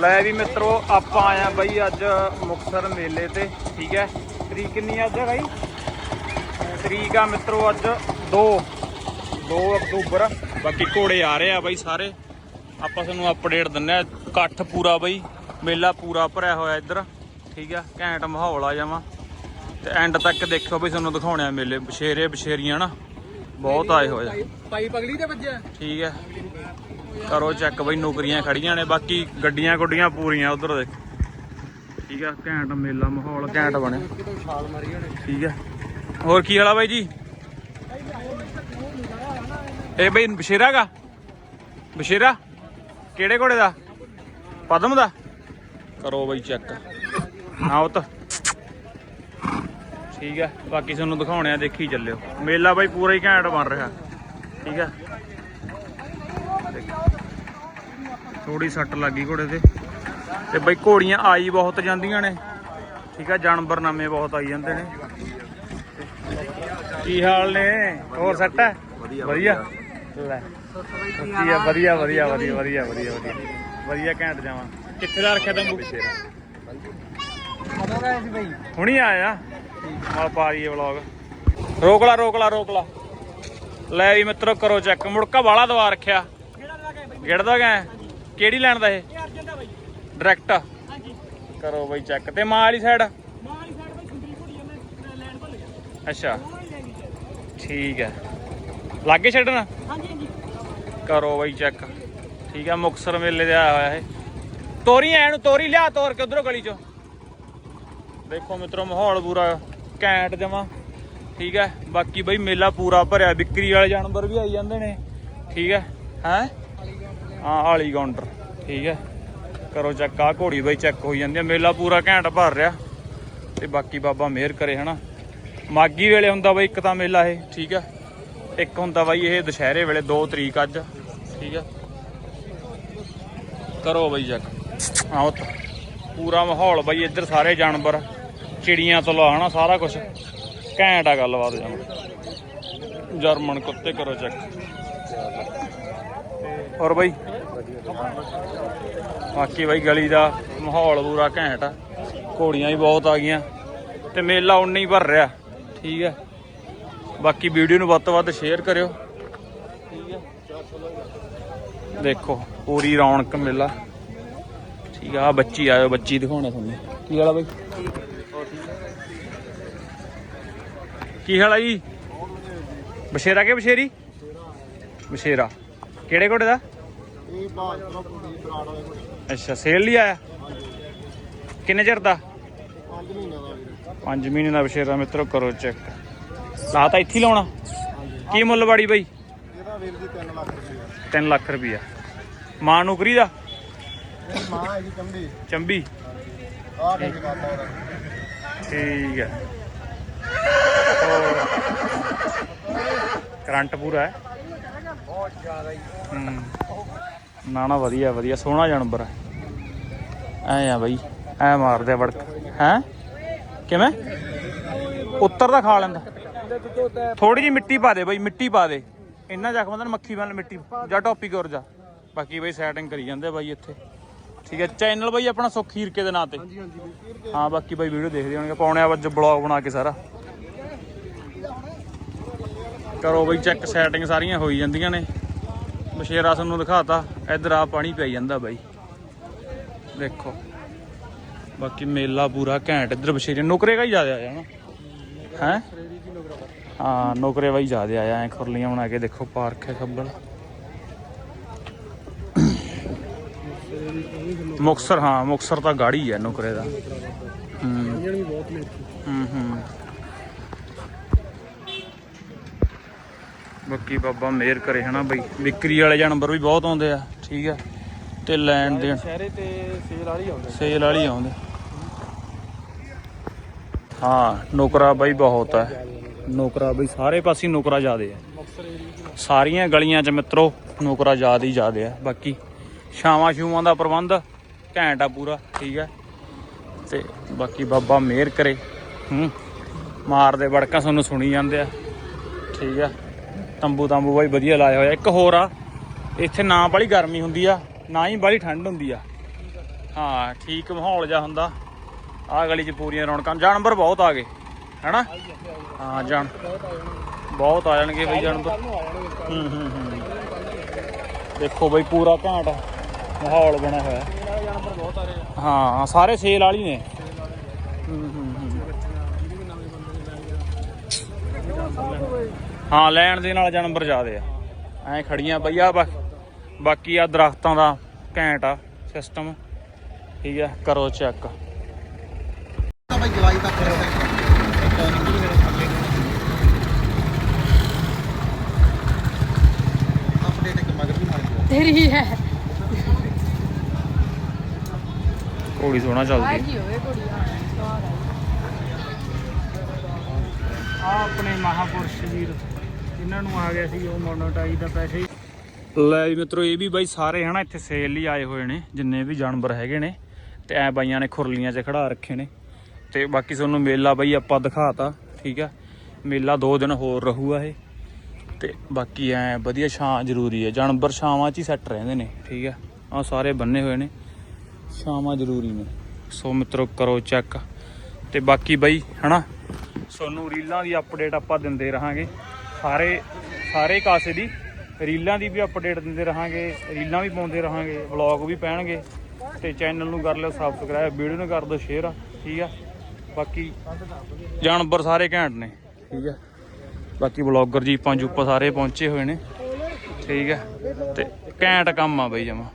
ਲੈ ਵੀ ਮਿੱਤਰੋ ਆਪਾਂ ਆਇਆ ਬਈ ਅੱਜ ਮੁਕਤਸਰ ਮੇਲੇ ਤੇ ਠੀਕ ਹੈ? ਤਰੀਕ ਕਿੰਨੀ ਆ ਅੱਜ ਬਾਈ? ਤਰੀਕ ਆ ਮਿੱਤਰੋ ਅੱਜ 2 2 ਅਕਤੂਬਰ। ਬਾਕੀ ਘੋੜੇ ਆ ਰਹੇ ਆ ਬਾਈ ਸਾਰੇ। ਆਪਾਂ ਤੁਹਾਨੂੰ ਅਪਡੇਟ ਦਿੰਨੇ ਆ ਇਕੱਠ ਪੂਰਾ ਬਾਈ ਮੇਲਾ ਪੂਰਾ ਭਰਿਆ ਹੋਇਆ ਇੱਧਰ ਠੀਕ ਆ? ਘੈਂਟ ਮਾਹੌਲ ਆ ਜਾਵਾਂ ਤੇ ਐਂਡ ਤੱਕ ਦੇਖਿਓ ਬਈ ਤੁਹਾਨੂੰ ਦਿਖਾਉਣੇ ਆ ਮੇਲੇ ਬਸ਼ੇਰੇ ਬਸ਼ੇਰੀਆਂ ਨਾ ਬਹੁਤ ਆਏ ਹੋਏ ਆ। ਪਾਈ ਪਗਲੀ ਤੇ ਵੱਜਿਆ? ਠੀਕ ਹੈ ਕਰੋ ਚੈੱਕ ਬਈ ਨੌਕਰੀਆਂ ਖੜੀਆਂ ਨੇ, ਬਾਕੀ ਗੱਡੀਆਂ ਗੁੱਡੀਆਂ ਪੂਰੀਆਂ ਉਧਰ ਦੇ। ਠੀਕ ਹੈ ਘੈਂਟ ਮੇਲਾ ਮਾਹੌਲ, ਘੈਂਟ ਬਣਿਆ। ਠੀਕ ਹੈ ਹੋਰ ਕੀ ਹਾਲਾ ਬਾਈ ਜੀ? ਇਹ ਬਈ ਬਸ਼ੇਰਾ ਗਾ ਕਿਹੜੇ ਘੋੜੇ ਦਾ? ਪਦਮ ਦਾ? ਕਰੋ ਬਈ ਚੈੱਕ ਆਓ ਤਾਂ। ਠੀਕ ਹੈ ਬਾਕੀ ਤੁਹਾਨੂੰ ਦਿਖਾਉਣੇ ਆ, ਦੇਖੀ ਚੱਲਿਓ। ਮੇਲਾ ਬਾਈ ਪੂਰਾ ਹੀ ਘੈਂਟ ਬਣ ਰਿਹਾ। ਠੀਕ ਹੈ ਥੋੜੀ ਸੱਟ ਲੱਗੀ ਘੋੜੇ ਤੇ। ਤੇ ਬਈ ਘੋੜੀਆਂ ਆਈ ਬਹੁਤ ਜਾਂਦੀਆਂ ਨੇ। ਠੀਕ ਹੈ ਜਾਨਵਰ ਨਾਮੇ ਬਹੁਤ ਆਈ ਜਾਂਦੇ ਨੇ। ਕੀ ਹਾਲ ਨੇ? ਹੋਰ ਸੱਟ ਹੈ? ਵਧੀਆ ਵਧੀਆ। ਲੈ ਵਧੀਆ ਵਧੀਆ ਵਧੀਆ ਵਧੀਆ ਵਧੀਆ ਵਧੀਆ ਵਧੀਆ। ਵਧੀਆ ਘੈਂਟ ਜਾਵਾਂ। ਕਿੱਥੇ ਦਾ ਰੱਖਿਆ ਤੰਬੂ ਕਦੋਂ ਗਏ ਸੀ ਬਈ? ਹੁਣੀ ਆਇਆ। ਮਾਲ ਪਾ ਲਈਏ ਵਲੌਗ ਰੋਕ ਲਾ ਰੋਕ ਲਾ ਰੋਕ ਲਾ। ਲੈ ਵੀ ਮਿੱਤਰੋ ਕਰੋ ਚੈੱਕ ਮੁੜਕਾ ਵਾਲਾ ਦਵਾ ਰੱਖਿਆ। ਗਿੜਦਾ ਗਏ ਕਿਹੜੀ ਲੈਣ ਦਾ ਇਹ? ਇਹ ਅਰਜਨ ਦਾ ਬਈ। ਡਾਇਰੈਕਟ ਹਾਂਜੀ। ਕਰੋ ਬਈ ਚੈੱਕ ਤੇ ਮਾਂ ਵਾਲੀ ਸਾਈਡ ਮਾਂ ਵਾਲੀ ਸਾਈਡ ਬਈ ਸੁੰਦਰੀ ਘੋੜੀ ਉਹਨੇ ਲੈਣ ਭੁੱਲ ਗਿਆ। ਅੱਛਾ। ਉਹਨਾਂ ਹੀ ਲੈ ਗਈ ਠੀਕ ਹੈ। ਲਾਗੇ ਛੱਡਣਾ? ਹਾਂਜੀ ਹਾਂਜੀ। ਕਰੋ ਬਈ ਚੈੱਕ ਠੀਕ ਹੈ ਮੁਕਸਰ ਮੇਲੇ ਦੇ ਆਇਆ ਹੋਇਆ ਇਹ। ਤੋਰੀ ਐ ਨੂੰ ਤੋਰੀ ਲਿਆ ਤੋਰ ਕੇ ਉਧਰੋਂ ਗਲੀ ਚੋਂ। ਦੇਖੋ ਮਿੱਤਰੋ ਮਾਹੌਲ ਪੂਰਾ ਘੈਂਟ ਜਮਾ। ਠੀਕ ਹੈ ਬਾਕੀ ਬਈ ਮੇਲਾ ਪੂਰਾ ਭਰਿਆ। ਵਿਕਰੀ ਵਾਲੇ ਜਾਨਵਰ ਵੀ ਆਈ ਜਾਂਦੇ ਨੇ। ਠੀਕ ਹੈ ਹੈ? ਹਾਂ ਆਲੀ ਕਾਊਂਟਰ। ਠੀਕ ਹੈ। ਕਰੋ ਚੈੱਕ ਆ ਘੋੜੀ ਬਈ ਚੈੱਕ ਹੋਈ ਜਾਂਦੀ ਹੈ ਮੇਲਾ ਪੂਰਾ ਘੈਂਟ ਭਰ ਰਿਹਾ। ਤੇ ਬਾਕੀ ਬਾਬਾ ਮਿਹਰ ਕਰੇ ਹਨਾ। ਮਾਗੀ ਵੇਲੇ ਹੁੰਦਾ ਬਈ ਇੱਕ ਤਾਂ ਮੇਲਾ ਇਹ ਠੀਕ ਹੈ ਇੱਕ ਹੁੰਦਾ ਬਾਈ ਇਹ ਦੁਸ਼ਹਿਰੇ ਵੇਲੇ 2 ਤਰੀਕ ਅੱਜ ਠੀਕ ਹੈ ਕਰੋ ਬਈ ਜੱਕ ਆਓ ਪੂਰਾ ਮਾਹੌਲ ਬਾਈ ਇੱਧਰ ਸਾਰੇ ਜਾਨਵਰ ਚਿੜੀਆਂ ਤੋਂ ਲਾ ਹਨਾ ਸਾਰਾ ਕੁਝ ਘੈਂਟ ਆ ਗੱਲਬਾਤ ਜਮ ਜਰਮਨ ਕੁੱਤੇ ਕਰੋ ਚੈੱਕ। ਹੋਰ ਬਾਈ? ਬਾਕੀ ਬਾਈ ਗਲੀ ਦਾ ਮਾਹੌਲ ਪੂਰਾ ਘੈਂਟ ਆ। ਘੋੜੀਆਂ ਵੀ ਬਹੁਤ ਆ ਗਈਆਂ। ਤੇ ਮੇਲਾ ਉਨਾ ਹੀ ਭਰ ਰਿਹਾ। ਠੀਕ ਹੈ ਬਾਕੀ ਵੀਡੀਓ ਨੂੰ ਵੱਧ ਤੋਂ ਵੱਧ ਸ਼ੇਅਰ ਕਰਿਓ। ਠੀਕ ਹੈ ਦੇਖੋ, ਪੂਰੀ ਰੌਣਕ ਮੇਲਾ। ਠੀਕ ਆ ਬੱਚੀ ਆਇਓ, ਬੱਚੀ ਦਿਖਾਉਣਾ ਤੁਹਾਨੂੰ। ਕੀ ਹਾਲ ਆ ਬਾਈ? ਕੀ ਹਾਲ ਆ ਜੀ? ਬਸ਼ੇਰਾ ਕੇ ਬਸ਼ੇਰੀ ਬਸ਼ੇਰਾ ਕਿਹੜੇ ਘੋੜੇ ਦਾ? ਇਹ ਬਾਜ ਤੋਂ ਕੁੜੀ ਬਰਾੜ ਵਾਲੇ ਕੋਲ ਅੱਛਾ ਸੇਲ ਲਈ ਆਇਆ? ਕਿੰਨੇ ਚਿਰ ਦਾ? 5 ਮਹੀਨੇ ਦਾ ਵੀਰੇ। 5 ਮਹੀਨੇ ਦਾ ਬਸ਼ੇਰਾ ਮਿੱਤਰੋ ਕਰੋ ਚੈੱਕ। ਤਾਂ ਇੱਥੇ ਹੀ ਲਾਉਣਾ। ਕੀ ਮੁੱਲ ਬਾੜੀ ਬਾਈ? ਇਹਦਾ ਵੀਰ ਜੀ 3 ਲੱਖ ਰੁਪਏ 3 ਲੱਖ ਰੁਪਈਆ। ਮਾਂ ਨੌਕਰੀ ਦਾ? ਇਹ ਮਾਂ ਹੈ ਜੀ ਚੰਬੀ। ਚੰਬੀ। ਆਹ ਕੇ ਕਰਦਾ ਉਹਦਾ। ਠੀਕ ਹੈ। ਕਰੰਟ ਪੂਰਾ ਹੈ। ਬਹੁਤ ਜ਼ਿਆਦਾ ਹੀ। ਹੂੰ। ਨਾ ਨਾ ਵਧੀਆ ਵਧੀਆ। ਸੋਹਣਾ ਜਾਨਵਰ ਹੈ ਐ ਆ ਬਈ। ਐ ਮਾਰਦੇ ਵੜਕ। ਹੈ? ਕਿਵੇਂ? ਉੱਤਰ ਦਾ ਖਾ ਲੈਂਦਾ। ਥੋੜੀ ਜੀ ਮਿੱਟੀ ਪਾ ਦੇ ਬਈ ਮਿੱਟੀ ਪਾ ਦੇ। ਇੰਨਾ ਜ਼ਖਮਾਂ ਦਾ ਮੱਖੀ ਵਾਲ ਮਿੱਟੀ। ਜਾਂ ਟੌਪੀ ਕਰ ਜਾ। ਬਾਕੀ ਬਈ ਸੈਟਿੰਗ ਕਰੀ ਜਾਂਦੇ ਬਾਈ ਇੱਥੇ। ਠੀਕ ਹੈ ਚੈਨਲ ਬਈ ਆਪਣਾ ਸੁੱਖ ਹੀਰਕੇ ਦੇ ਨਾਂ ਤੇ। ਹਾਂ ਬਾਕੀ ਬਾਈ ਵੀਡੀਓ ਦੇਖਦੇ ਹੋਣਗੇ। ਪਾਉਣੇ ਆ ਅੱਜ ਬਲੌਗ ਬਣਾ ਕੇ ਸਾਰਾ। ਕਰੋ ਬਈ ਚੈੱਕ ਸੈਟਿੰਗ ਸਾਰੀਆਂ ਹੋਈ ਜਾਂਦੀਆਂ ਨੇ। ਬਸ਼ੇਰਾ ਤੁਹਾਨੂੰ ਦਿਖਾਤਾ, ਇੱਧਰ ਆ ਪਾਣੀ ਪਈ ਜਾਂਦਾ ਬਾਈ। ਦੇਖੋ। ਬਾਕੀ ਮੇਲਾ ਪੂਰਾ ਘੈਂਟ, ਇੱਧਰ ਬਸ਼ੇਰੇ ਨੁਕਰੇ ਕਾ ਹੀ ਜ਼ਿਆਦਾ ਆਇਆ ਨਾ। ਹੈ? ਹਾਂ, ਨੁਕਰੇ ਬਾਈ ਜ਼ਿਆਦਾ ਆਇਆ ਐ ਖੁਰਲੀਆਂ ਬਣਾ ਕੇ ਦੇਖੋ, ਪਾਰਕ ਹੈ ਖੱਬਲ। ਮੁਕਸਰ, ਹਾਂ, ਮੁਕਸਰ ਤਾਂ ਗਾੜੀ ਹੈ ਨੁਕਰੇ ਦਾ। ਹੂੰ। ਇੰਜਣ ਵੀ ਹੂੰ ਹੂੰ। ਬਾਕੀ ਬਾਬਾ ਮਿਹਰ ਕਰੇ ਹਨਾ ਬਈ। ਵਿਕਰੀ ਵਾਲੇ ਜਾਨਵਰ ਵੀ ਬਹੁਤ ਆਉਂਦੇ ਆ ਠੀਕ ਆ। ਤੇ ਲੈਣ ਦੇਣ। ਸ਼ਹਿਰੇ ਤੇ ਸੇਲ ਵਾਲੀ ਆਉਂਦੇ ਸੇਲ ਵਾਲੀ ਆਉਂਦੇ। ਹਾਂ ਨੌਕਰਾ ਬਈ ਬਹੁਤ ਹੈ ਨੌਕਰਾ ਬਈ ਸਾਰੇ ਪਾਸੇ ਨੌਕਰਾ ਜ਼ਿਆਦੇ ਆ। ਸਾਰੀਆਂ ਗਲੀਆਂ 'ਚ ਮਿੱਤਰੋ ਨੌਕਰਾ ਜ਼ਿਆਦਾ ਹੀ ਜ਼ਿਆਦੇ ਆ। ਬਾਕੀ ਛਾਵਾਂ ਛੂਵਾਂ ਦਾ ਪ੍ਰਬੰਧ ਘੈਂਟ ਆ ਪੂਰਾ ਠੀਕ ਹੈ ਤੇ ਬਾਕੀ ਬਾਬਾ ਮਿਹਰ ਕਰੇ। ਹੂੰ ਮਾਰਦੇ ਵੜਕਾਂ ਤੁਹਾਨੂੰ ਸੁਣੀ ਜਾਂਦੇ ਆ। ਠੀਕ ਆ। ਤੰਬੂ ਤੰਬੂ ਬਾਈ ਵਧੀਆ ਲਾਇਆ ਹੋਇਆ। ਇੱਕ ਹੋਰ ਆ। ਇੱਥੇ ਨਾ ਬੜੀ ਗਰਮੀ ਹੁੰਦੀ ਆ ਨਾ ਹੀ ਬੜੀ ਠੰਡ ਹੁੰਦੀ ਆ। ਹਾਂ ਠੀਕ ਮਾਹੌਲ ਜਾ ਹੁੰਦਾ। ਆਹ ਗਲੀ 'ਚ ਪੂਰੀਆਂ ਰੌਣਕਾਂ। ਜਾਨਵਰ ਬਹੁਤ ਆ ਗਏ ਹੈਨਾ? ਹਾਂ ਜਾਨ ਬਹੁਤ ਆ ਜਾਣਗੇ ਬਈ ਜਾਨਵਰ। ਹੂੰ ਹੂੰ ਹੂੰ। ਦੇਖੋ ਬਈ ਪੂਰਾ ਘਾਟ ਮਾਹੌਲ ਬਣਿਆ ਹੋਇਆ। ਹਾਂ ਸਾਰੇ ਸੇਲ ਵਾਲੀ ਨੇ। ਹੂੰ ਹੂੰ। ਹਾਂ ਲੈਣ ਦੇ ਨਾਲ ਜਾਨਵਰ ਜ਼ਿਆਦੇ ਆ। ਐ ਖੜੀਆਂ ਬਈ ਆ ਬਾਕੀ ਆ ਦਰਖਤਾਂ ਦਾ ਘੈਂਟ ਆ ਸਿਸਟਮ ਠੀਕ ਆ ਕਰੋ ਚੈੱਕ ਭਾਈ ਜੁਲਾਈ ਤੱਕ ਅਪਡੇਟ ਇੱਕ ਮਗਰ ਵੀ ਮਾਰ ਦਿਓ ਤੇਰੀ ਹੈ ਘੋੜੀ ਸੋਹਣਾ ਚੱਲਦੀ ਆ ਆਪਣੇ ਮਹਾਪੁਰਸ਼ ਵੀਰ। ਇਹਨਾਂ ਨੂੰ ਆ ਗਿਆ ਸੀ ਉਹ ਮੋਨੋਟਾਈਜ਼ ਦਾ ਪੈਸੇ ਹੀ। ਲੈ ਜੀ ਮਿੱਤਰੋ, ਇਹ ਵੀ ਬਾਈ ਸਾਰੇ ਹਨਾ, ਇੱਥੇ ਸੇਲ ਲਈ ਆਏ ਹੋਏ ਨੇ, ਜਿੰਨੇ ਵੀ ਜਾਨਵਰ ਹੈਗੇ ਨੇ, ਤੇ ਐ ਬਾਈਆਂ ਨੇ ਖੁਰਲੀਆਂ 'ਚ ਖੜਾ ਰੱਖੇ ਨੇ। ਤੇ ਬਾਕੀ ਤੁਹਾਨੂੰ ਮੇਲਾ ਬਾਈ ਆਪਾਂ ਦਿਖਾਤਾ, ਠੀਕ ਆ? ਮੇਲਾ ਦੋ ਦਿਨ ਹੋਰ ਰਹੂਗਾ ਇਹ। ਤੇ ਬਾਕੀ ਐ ਵਧੀਆ ਛਾਂ ਜ਼ਰੂਰੀ ਹੈ ਜਾਨਵਰ ਛਾਵਾਂ 'ਚ ਹੀ ਸੈੱਟ ਰਹਿੰਦੇ ਨੇ, ਠੀਕ ਆ? ਆ ਸਾਰੇ ਬੰਨੇ ਹੋਏ ਨੇ, ਛਾਵਾਂ ਜ਼ਰੂਰੀ ਨੇ। ਸੋ ਮਿੱਤਰੋ, ਕਰੋ ਚੈੱਕ ਤੇ ਬਾਕੀ ਬਾਈ, ਹਨਾ? ਤੁਹਾਨੂੰ ਰੀਲਾਂ ਦੀ ਅਪਡੇਟ ਆਪਾਂ ਦਿੰਦੇ ਰਹਾਂਗੇ। ਸਾਰੇ ਸਾਰੇ ਕਾਸੇ ਦੀ। ਰੀਲਾਂ ਦੀ ਵੀ ਅਪਡੇਟ ਦਿੰਦੇ ਰਹਾਂਗੇ, ਰੀਲਾਂ ਵੀ ਪਾਉਂਦੇ ਰਹਾਂਗੇ ਵਲੌਗ ਵੀ ਪੈਣਗੇ। ਤੇ ਚੈਨਲ ਨੂੰ ਕਰ ਲਿਓ ਸਬਸਕ੍ਰਾਈਬ ਵੀਡੀਓ ਨੂੰ ਕਰ ਦਿਓ ਸ਼ੇਅਰ ਠੀਕ ਆ? ਬਾਕੀ ਜਾਨਵਰ ਸਾਰੇ ਘੈਂਟ ਨੇ, ਠੀਕ ਆ? ਬਾਕੀ ਵਲੌਗਰ ਜੀਪਾਂ ਜੂਪਾਂ ਸਾਰੇ ਪਹੁੰਚੇ ਹੋਏ ਨੇ, ਠੀਕ ਆ? ਤੇ ਘੈਂਟ ਕੰਮ ਆ ਬਈ ਜਮਾ।